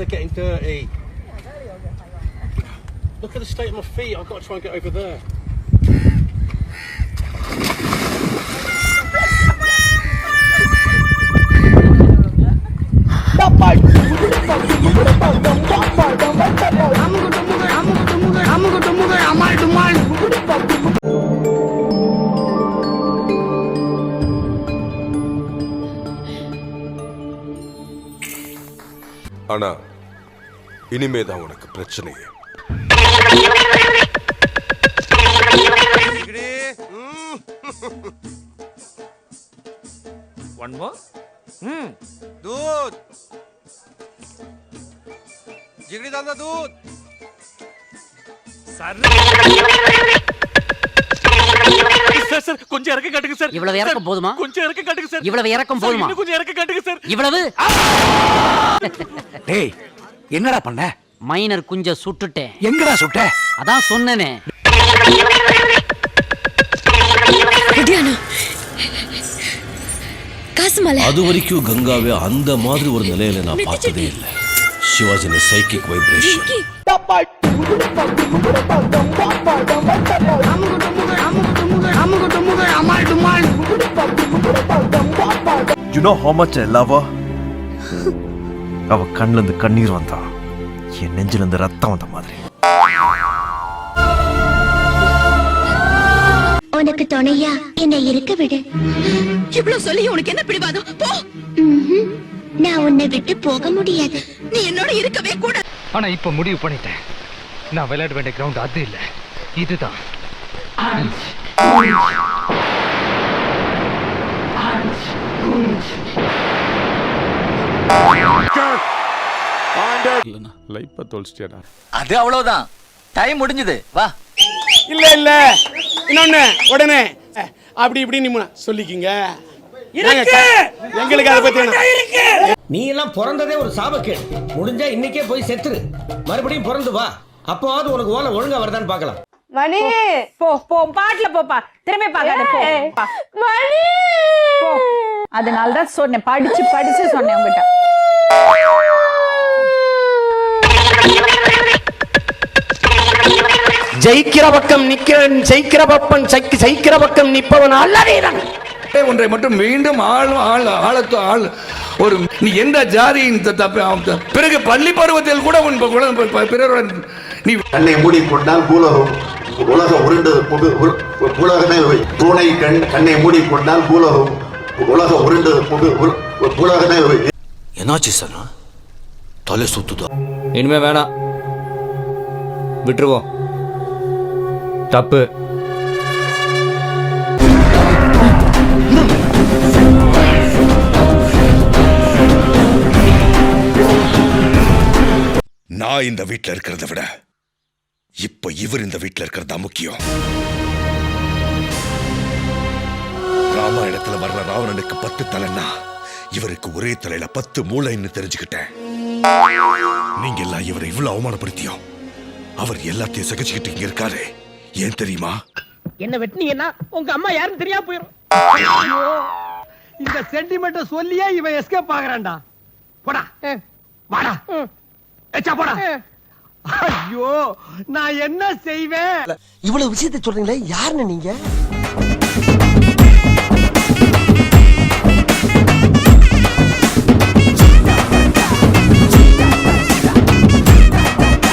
are getting dirty. Look at the state of my feet. I've got to try and get over there. ஆனா இனிமே தான் உனக்கு பிரச்சனையே one more ம் दूध जिगड़ी दादा दूध சார் சார் சார் கொஞ்சம் இறக்க காட்டுங்க சார் இவ்வளவு இறக்கம் சார், போதுமா? கொஞ்சம் இறக்க காட்டுங்க சார் இவ்வளவு இறக்கம் சார், போதுமா? இன்னும் கொஞ்சம் இறக்க காட்டுங்க சார் இவ்வளவு டேய் என்னடா பண்ண? மைனர் குஞ்ச சுட்டுட்டேன். எங்கடா சுட்ட? அதான் சொன்னனே. அது வரைக்கும் கங்காவே அந்த மாதிரி ஒரு நிலையில நான் பார்த்ததே இல்லை. சிவாஜின psychic vibration you know how much I love அவ கண்ணுல இருந்து கண்ணீர் வந்தா என் நெஞ்சில இருந்து ரத்தம் வந்த மாதிரி. உனக்கு துணையா என்னை இருக்க விடு. இவ்வளவு சொல்லி உனக்கு என்ன பிடிவாதம்? போ. நான் உன்னை விட்டு போக முடியாது. நீ என்னோட இருக்கவே கூட ஆனா இப்ப முடிவு பண்ணிட்டேன். நான் விளையாட வேண்டிய கிரவுண்ட் அது இல்ல. இதுதான். தொலைச்சிட்டியாடா. அது அவ்வளவுதான். டைம் முடிஞ்சது. வா. இல்ல இல்ல. இன்னொன்னு உடனே. அப்படி இப்படி நீ சொல்லிக்கிங்க. நாங்க- எங்களுக்கு அதை பத்தி வேணாம். நீ எல்லாம் பிறந்ததே ஒரு சாபக்கேடு. முடிஞ்சா இன்னைக்கே போய் செத்துரு. மறுபடியும் பிறந்து வா. அப்போவாவது உனக்கு ஓலை ஒழுங்கா வருதான்னு பார்க்கலாம். மணி! போ போ பாட்டுல போப்பா. திரும்பி பார்க்காத போ. மணி! போ. அதனால தான் சொன்னேன். படிச்சு படிச்சு சொன்னேன் உங்ககிட்ட. ஜெயிக்கிற பக்கம் நிக்கிறன் ஜெயிக்கிற பக்கம் சைக்கு ஜெயிக்கிற பக்கம் நிப்பவன் அல்லறீரன் ஒன்றை மட்டும் மீண்டும் ஆள் ஆள் ஆளத்து ஆள். ஒரு நீ எந்த ஜாதியின் பிறகு பள்ளி பருவத்தில் கூட உன் பிறருடன் நீ கண்ணை மூடிக்கொண்டால் பூலோகம் உலகம் உருண்டு புகு- உரு- உலகமே வை. பூனை கண் கண்ணை மூடிக்கொண்டால் பூலோகம் உலகம் உருண்டு புகு- உரு- உலகமே. என்னாச்சு சார் தலை சுத்துதா? இனிமே வேணாம். விட்டுருவோம். தப்பு. நான் இந்த வீட்டில் இருக்கிறத விட இப்ப இவர் இந்த வீட்டில் இருக்கிறது முக்கியம். ராமாயணத்துல வர்ற ராவணனுக்கு பத்து தலைன்னா இவருக்கு ஒரே தலையில பத்து மூளைன்னு தெரிஞ்சுக்கிட்டேன். நீங்க எல்லாம் இவரை இவ்வளவு அவமானப்படுத்தியும் அவர் எல்லாத்தையும் சகிச்சுக்கிட்டு இங்க இருக்காரு. ஏன் தெரியுமா? என்ன வெட்டினீங்கன்னா உங்க அம்மா யாருன்னு தெரியாம போயிரும். இந்த சென்டிமெண்ட சொல்லியே இவன் எஸ்கேப் ஆகுறான்டா. போடா. வாடா. ஏச்சா போடா. ஐயோ நான் என்ன செய்வேன்? இவ்வளவு விஷயத்தை சொல்றீங்களே யாருன்னு நீங்க?